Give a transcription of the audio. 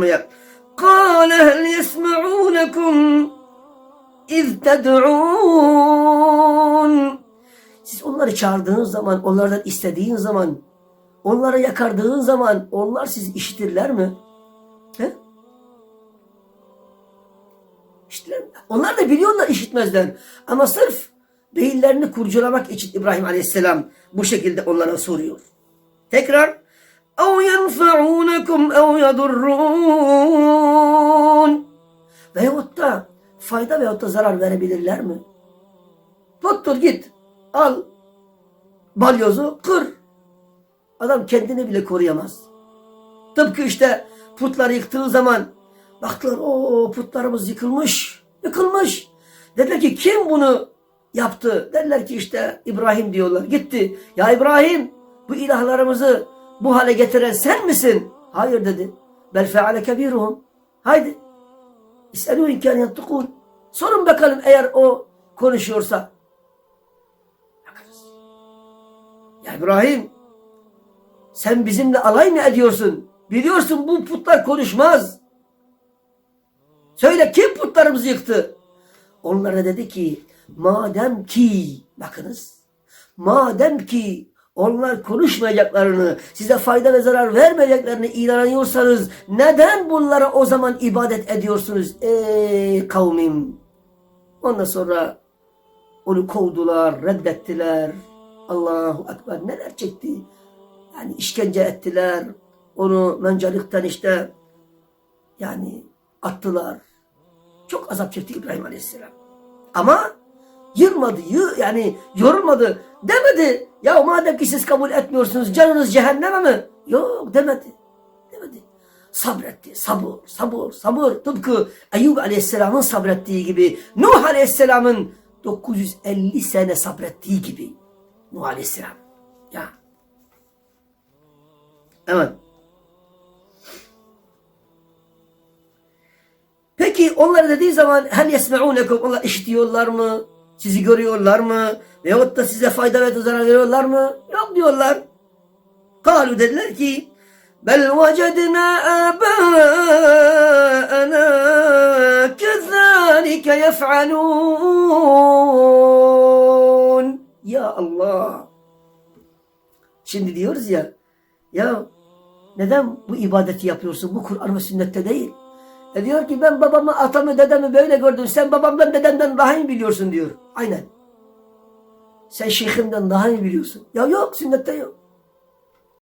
yapmaya. قال هل يسمعونكم إذ تدعون Siz onları çağırdığınız zaman, onlardan istediğin zaman, onlara yakardığın zaman onlar sizi işitirler mi? He? İşittiler mi? Onlar da biliyorlar işitmezler. Ama sırf beyinlerini kurcalamak için İbrahim Aleyhisselam bu şekilde onlara soruyor. Tekrar اَوْ ev yadurrun veyahut da fayda veyahut da zarar verebilirler mi? Tuttur git al balyozu kır. Adam kendini bile koruyamaz. Tıpkı işte putları yıktığı zaman baktılar o putlarımız yıkılmış. Yıkılmış. Dediler ki kim bunu yaptı? Dediler ki işte İbrahim diyorlar. Gitti. Ya İbrahim bu ilahlarımızı bu hale getiren sen misin? Hayır dedi. Bel feale kebiruhum. Haydi. İs'elû inkâne yattukûn. Sorun bakalım eğer o konuşuyorsa. Bakınız. Ya İbrahim sen bizimle alay mı ediyorsun? Biliyorsun bu putlar konuşmaz. Söyle kim putlarımızı yıktı? Onlara dedi ki madem ki bakınız madem ki onlar konuşmayacaklarını, size fayda ve zarar vermeyeceklerini inanıyorsanız neden bunlara o zaman ibadet ediyorsunuz ey kavmim? Ondan sonra onu kovdular, reddettiler. Allahu Ekber neler çekti. Yani işkence ettiler. Onu mencalıktan işte yani attılar. Çok azap çekti İbrahim Aleyhisselam. Ama yılmadı, yı- yani yorulmadı. Demedi. Ya madem ki siz kabul etmiyorsunuz canınız cehenneme mi? Yok demedi. Demedi. Sabretti. Sabır, sabır, sabır. Tıpkı Eyyub Aleyhisselam'ın sabrettiği gibi, Nuh Aleyhisselam'ın 950 sene sabrettiği gibi. Nuh Aleyhisselam. Ya. Evet. Peki onlara dediği zaman hel yesme'unekum onlar işitiyorlar mı? Sizi görüyorlar mı? Veyahut da size fayda ve zarar veriyorlar mı? Yok diyorlar. Kalu dediler ki bel vecedna abâena kezâlike yef'alûn. Ya Allah. Şimdi diyoruz ya ya neden bu ibadeti yapıyorsun? Bu Kur'an ve sünnette değil. E diyor ki ben babamı, atamı, dedemi böyle gördüm. Sen babamdan, dedemden daha iyi biliyorsun diyor. Aynen. Sen şeyhimden daha iyi biliyorsun. Ya yok, sünnette yok.